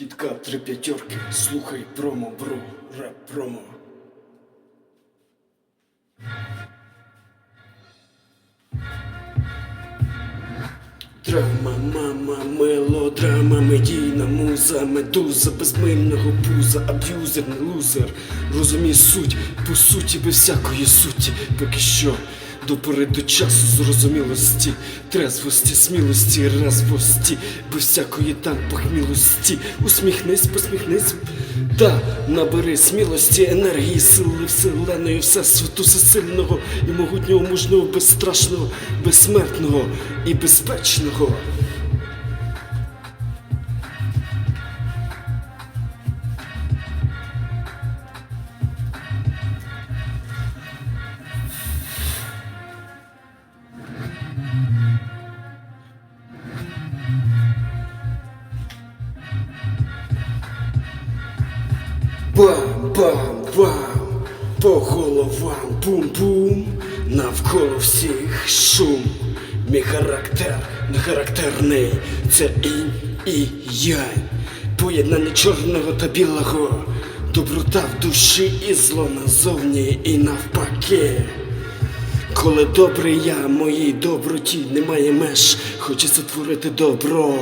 Кітка три п'ятерки, слухай промо, бро, реп промо. Драма, мама, мелодрама, медійна муза, медуза, безмильного пуза, аб'юзер, не лузер. Розумій суть, по суті, без всякої суті, поки що. До до часу зрозумілості, трезвості, смілості, резвості, без всякої там похмілості. Усміхнись, посміхнись, та набери смілості, енергії, сили вселеної, всесвіту всесильного і могутнього, мужного, безстрашного, безсмертного і безпечного. Бам-бам-бам, по головам бум-бум, навколо всіх шум. Мій характер не характерний, це інь і я. поєднання чорного та білого, доброта в душі і зло назовні і навпаки. Коли добрий я, моїй доброті немає меж, хочеться творити добро,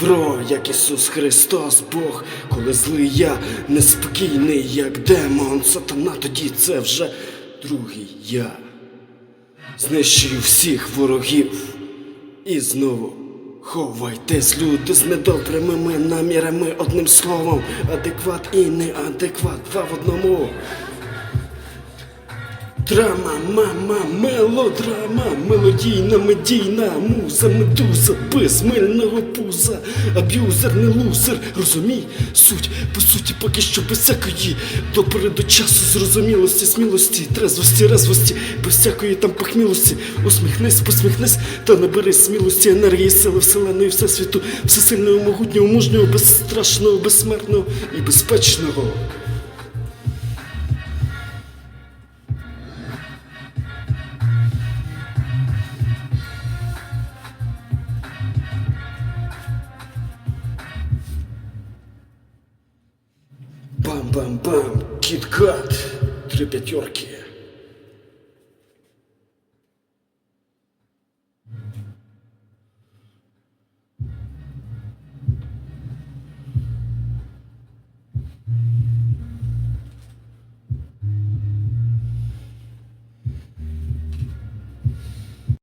бро, як Ісус Христос, Бог, коли злий я, неспокійний, як демон, сатана, тоді це вже другий я. Знищую всіх ворогів і знову ховайтесь, люди з недобрими намірами, одним словом, адекват і неадекват, два в одному. Драма, мама, мелодрама, мелодійна, медійна, муза, медуза, безмильного пуза, аб'юзер, не лузер, розумій суть, по суті, поки що без всякої до часу зрозумілості, смілості, трезвості, резвості, без всякої там похмілості, усміхнись, посміхнись, та набери смілості, енергії, сили вселеної, всесвіту, всесильного, могутнього, мужнього, безстрашного, безсмертного і безпечного. Бам-бам-бам, кит-кат, три п'ятерки.